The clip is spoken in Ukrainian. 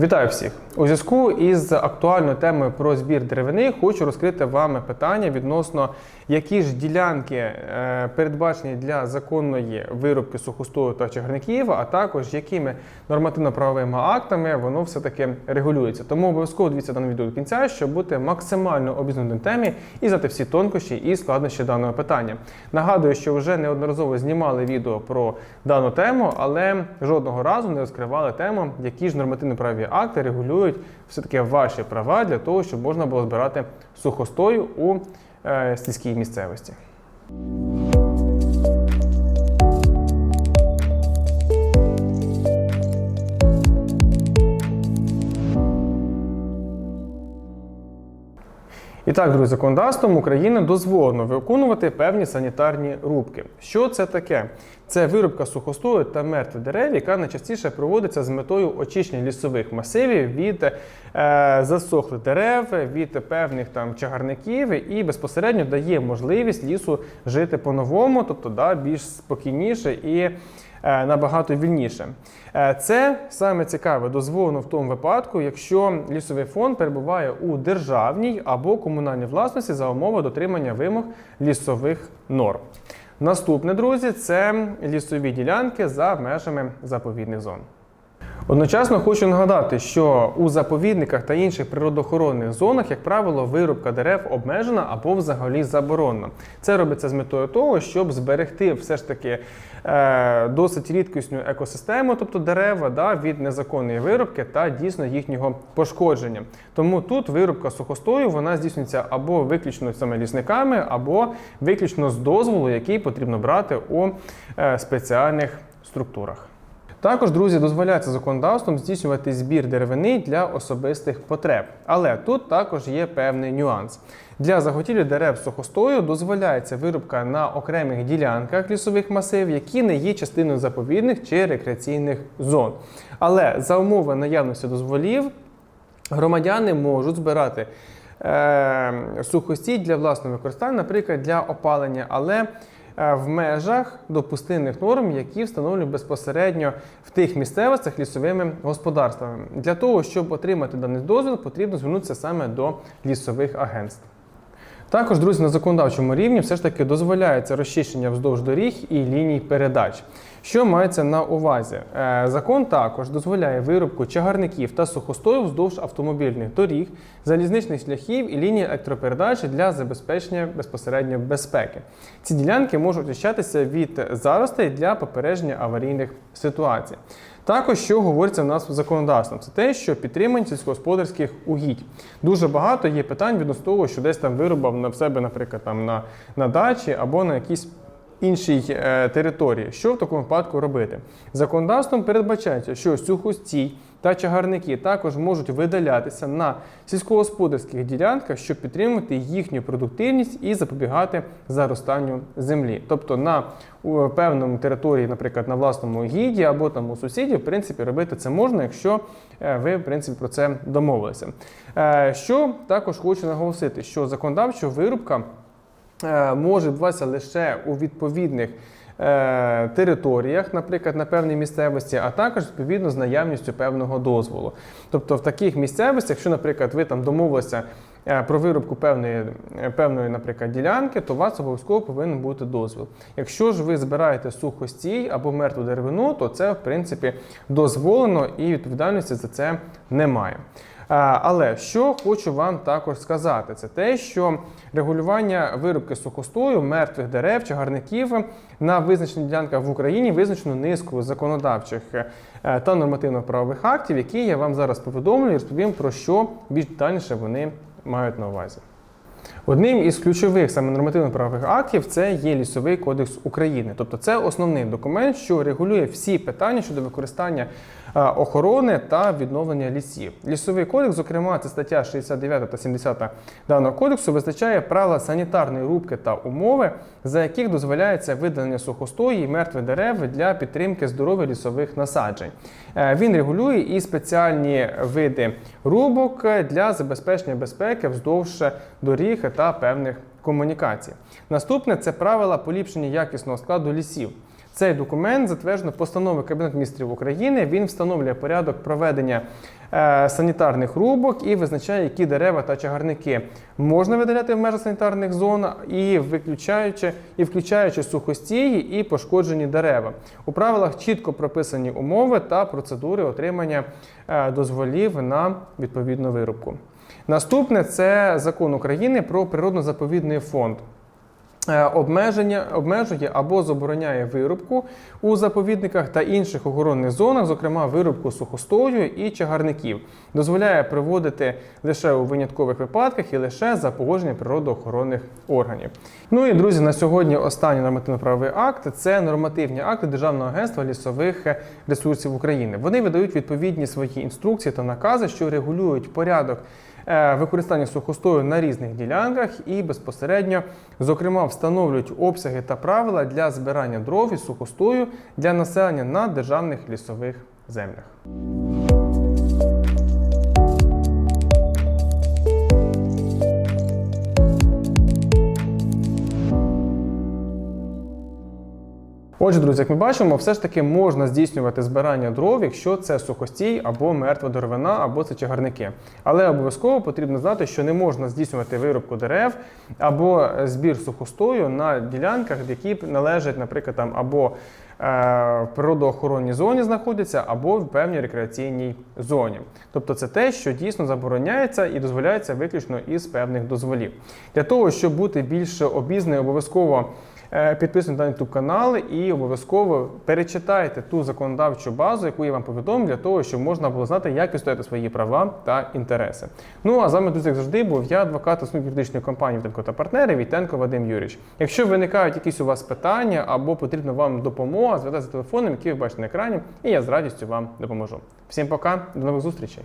Вітаю всіх! У зв'язку із актуальною темою про збір деревини хочу розкрити вам питання відносно які ж ділянки е, передбачені для законної вирубки сухостою та чагарників, а також якими нормативно-правовими актами воно все-таки регулюється. Тому обов'язково дивіться дане відео до кінця, щоб бути максимально обізнаним темі і знати всі тонкощі і складнощі даного питання. Нагадую, що вже неодноразово знімали відео про дану тему, але жодного разу не розкривали тему, які ж нормативно-правові акти регулюють все-таки ваші права для того, щоб можна було збирати сухостою у е, сільській місцевості. І так, друзі, законодавством України дозволено виконувати певні санітарні рубки. Що це таке? Це вирубка сухостою та мертвих дерев, яка найчастіше проводиться з метою очищення лісових масивів від е, засохлих дерев, від певних там чагарників і безпосередньо дає можливість лісу жити по-новому, тобто да, більш спокійніше і набагато вільніше. Е, Це саме цікаве дозволено в тому випадку, якщо лісовий фонд перебуває у державній або комунальній власності за умови дотримання вимог лісових норм. Наступне, друзі, це лісові ділянки за межами заповідних зон. Одночасно хочу нагадати, що у заповідниках та інших природоохоронних зонах, як правило, вирубка дерев обмежена або взагалі заборонена. Це робиться з метою того, щоб зберегти все ж таки е, досить рідкісну екосистему, тобто дерева, да, від незаконної вирубки та дійсно їхнього пошкодження. Тому тут вирубка сухостою вона здійснюється або виключно саме лісниками, або виключно з дозволу, який потрібно брати у е, спеціальних структурах. Також, друзі, дозволяється законодавством здійснювати збір деревини для особистих потреб. Але тут також є певний нюанс. Для заготівлі дерев сухостою дозволяється вирубка на окремих ділянках лісових масивів, які не є частиною заповідних чи рекреаційних зон. Але за умови наявності дозволів громадяни можуть збирати е, сухостій для власного використання, наприклад, для опалення, але в межах допустимих норм, які встановлюють безпосередньо в тих місцевостях лісовими господарствами. Для того, щоб отримати даний дозвіл, потрібно звернутися саме до лісових агентств. Також, друзі, на законодавчому рівні все ж таки дозволяється розчищення вздовж доріг і ліній передач. Що мається на увазі? Е, Закон також дозволяє вирубку чагарників та сухостою вздовж автомобільних доріг, залізничних шляхів і ліній електропередач для забезпечення безпосередньо безпеки. Ці ділянки можуть очищатися від заростей для попередження аварійних ситуацій. Також, що говориться в нас законодавством, це те, що підтримання сільськогосподарських угідь. Дуже багато є питань відносно того, що десь там вирубав на себе, наприклад, там на, на дачі або на якійсь іншій е, території. Що в такому випадку робити? Законодавством передбачається, що сухостій та чагарники також можуть видалятися на сільськогосподарських ділянках, щоб підтримувати їхню продуктивність і запобігати заростанню землі. Тобто на певному території, наприклад, на власному гіді або там у сусідів, в принципі, робити це можна, якщо е, ви в принципі про це домовилися. Е, Що також хочу наголосити, що законодавча вирубка е, може відбуватися лише у відповідних. Е, Територіях, наприклад, на певній місцевості, а також відповідно з наявністю певного дозволу. Тобто в таких місцевостях, якщо, наприклад, ви там домовилися про вирубку певної, е, певної, наприклад, ділянки, то у вас обов'язково повинен бути дозвіл. Якщо ж ви збираєте сухостій або мертву деревину, то це в принципі дозволено і відповідальності за це немає. Але що хочу вам також сказати, це те, що регулювання вирубки сухостою, мертвих дерев, чагарників на визначених ділянках в Україні визначено низкою законодавчих е, та нормативно-правових актів, які я вам зараз повідомлю і розповім про що більш детальніше вони мають на увазі. Одним із ключових саме нормативно-правових актів це є лісовий кодекс України. Тобто це основний документ, що регулює всі питання щодо використання охорони та відновлення лісів. Лісовий кодекс, зокрема, це стаття 69 та 70 даного кодексу, визначає правила санітарної рубки та умови, за яких дозволяється видалення сухостої і мертвих дерев для підтримки здоров'я лісових насаджень. Е, Він регулює і спеціальні види рубок для забезпечення безпеки вздовж доріг та певних комунікацій. Наступне це правила поліпшення якісного складу лісів. Цей документ затверджено постановою Кабінету міністрів України. Він встановлює порядок проведення е, санітарних рубок і визначає, які дерева та чагарники можна видаляти в межах санітарних зон, і виключаючи і включаючи сухостії і пошкоджені дерева. У правилах чітко прописані умови та процедури отримання е, дозволів на відповідну вирубку. Наступне це закон України про природно-заповідний фонд. Е, Обмеження обмежує або забороняє вирубку у заповідниках та інших охоронних зонах, зокрема вирубку сухостою і чагарників. Дозволяє проводити лише у виняткових випадках і лише за погодженням природоохоронних органів. Ну і друзі, на сьогодні останній нормативно-правовий акт це нормативні акти Державного агентства лісових ресурсів України. Вони видають відповідні свої інструкції та накази, що регулюють порядок використання сухостою на різних ділянках і безпосередньо, зокрема, встановлюють обсяги та правила для збирання дров із сухостою для населення на державних лісових землях. Отже, друзі, як ми бачимо, все ж таки можна здійснювати збирання дров, якщо це сухостій або мертва деревина, або це чагарники. Але обов'язково потрібно знати, що не можна здійснювати виробку дерев або збір сухостою на ділянках, які належать, наприклад, там або в природоохоронній зоні знаходяться, або в певній рекреаційній зоні. Тобто це те, що дійсно забороняється і дозволяється виключно із певних дозволів. Для того, щоб бути більш обізнаним, обов'язково. Е, Підписуйтесь на YouTube канал і обов'язково перечитайте ту законодавчу базу, яку я вам повідомив, для того, щоб можна було знати, як відстояти свої права та інтереси. Ну а з вами, друзі, як завжди, був я, адвокат основної юридичної компанії «Вітенко та партнери Вітенко Вадим Юрійович. Якщо виникають якісь у вас питання або потрібна вам допомога, звертайтеся за телефоном, який ви бачите на екрані, і я з радістю вам допоможу. Всім пока, до нових зустрічей!